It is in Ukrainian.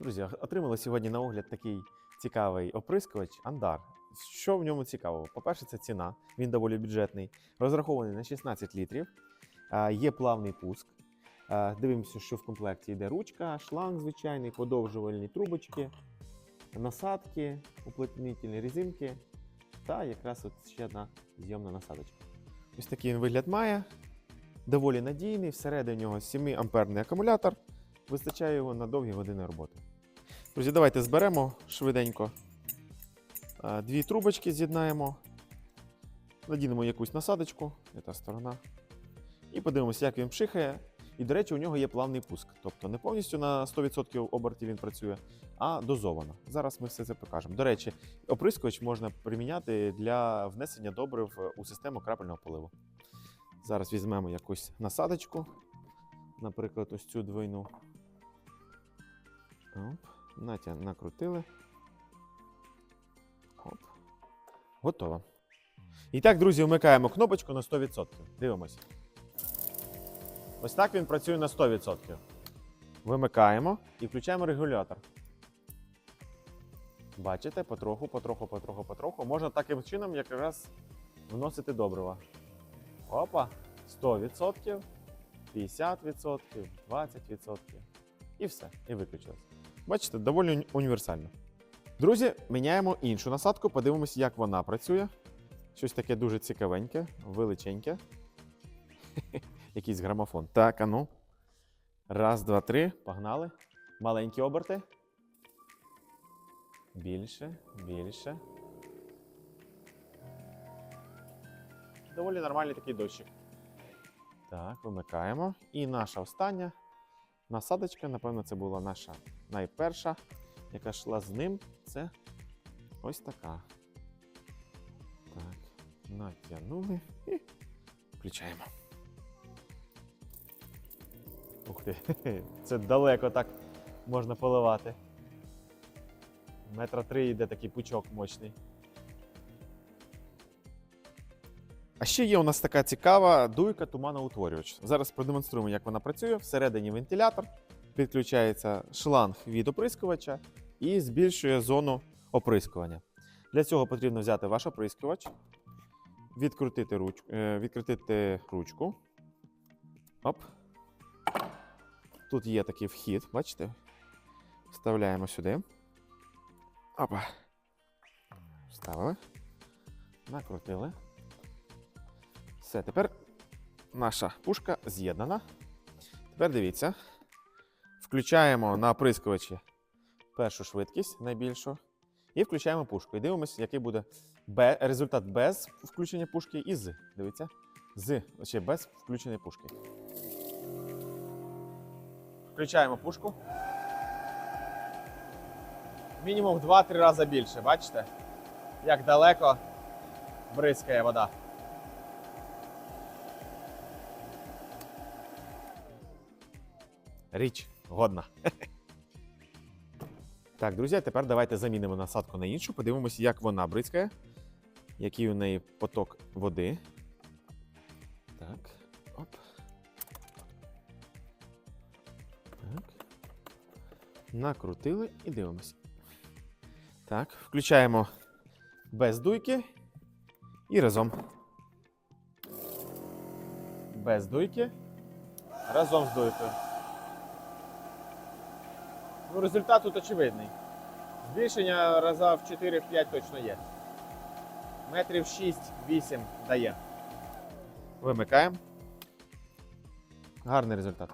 Друзі, отримали сьогодні на огляд такий цікавий оприскувач Андар. Що в ньому цікавого? По-перше, це ціна, він доволі бюджетний, розрахований на 16 літрів, є плавний пуск. Дивимося, що в комплекті йде ручка, шланг звичайний, подовжувальні трубочки, насадки, уплотнительні резинки та якраз от ще одна зйомна насадочка. Ось такий він вигляд має. Доволі надійний, всередині нього 7 амперний акумулятор. Вистачає його на довгі години роботи. Друзі, давайте зберемо швиденько. Дві трубочки з'єднаємо, надінемо якусь насадочку, не та сторона. І подивимося, як він пшихає. І, до речі, у нього є плавний пуск. Тобто не повністю на 100% обертів він працює, а дозовано. Зараз ми все це покажемо. До речі, оприскувач можна приміняти для внесення добрив у систему крапельного поливу. Зараз візьмемо якусь насадочку, наприклад, ось цю двойну. Оп, натя накрутили. Оп. Готово. І так, друзі, вмикаємо кнопочку на 100%. Дивимося. Ось так він працює на 100%. Вимикаємо і включаємо регулятор. Бачите, потроху, потроху, потроху, потроху. Можна таким чином якраз вносити добрива. Опа, 100%, 50%, 20%. І все, і виключилось. Бачите, доволі універсально. Друзі, міняємо іншу насадку, подивимося, як вона працює. Щось таке дуже цікавеньке, величеньке. Якийсь грамофон. Так, а ну. Раз, два, три. Погнали. Маленькі оберти. Більше, більше. Доволі нормальний такий дощик. Так, вимикаємо. І наша остання насадочка, напевно, це була наша найперша, яка йшла з ним. Це ось така. Так, натягнули і включаємо. Ух ти, це далеко так можна поливати. Метра три йде такий пучок мощний. А ще є у нас така цікава дуйка туманоутворювач. Зараз продемонструємо, як вона працює. Всередині вентилятор, підключається шланг від оприскувача і збільшує зону оприскування. Для цього потрібно взяти ваш оприскувач, відкрутити ручку, відкрутити ручку. Оп. Тут є такий вхід, бачите? Вставляємо сюди. Опа. Вставили. Накрутили. Все, тепер наша пушка з'єднана. Тепер дивіться. Включаємо на оприскувачі першу швидкість найбільшу. І включаємо пушку. І дивимося, який буде результат без включення пушки і з. Дивіться. З, ще без включення пушки. Включаємо пушку. Мінімум в 2-3 рази більше. Бачите? Як далеко бризкає вода. Річ годна. Так, друзі, тепер давайте замінимо насадку на іншу, подивимося, як вона бризкає, який у неї поток води. Так. Оп. Так. Накрутили і дивимося. Так, включаємо без дуйки і разом. Без дуйки. Разом з дуйкою. Ну, результат тут очевидний. Збільшення раза в 4-5 точно є. Метрів 6-8 дає. Вимикаємо. Гарний результат.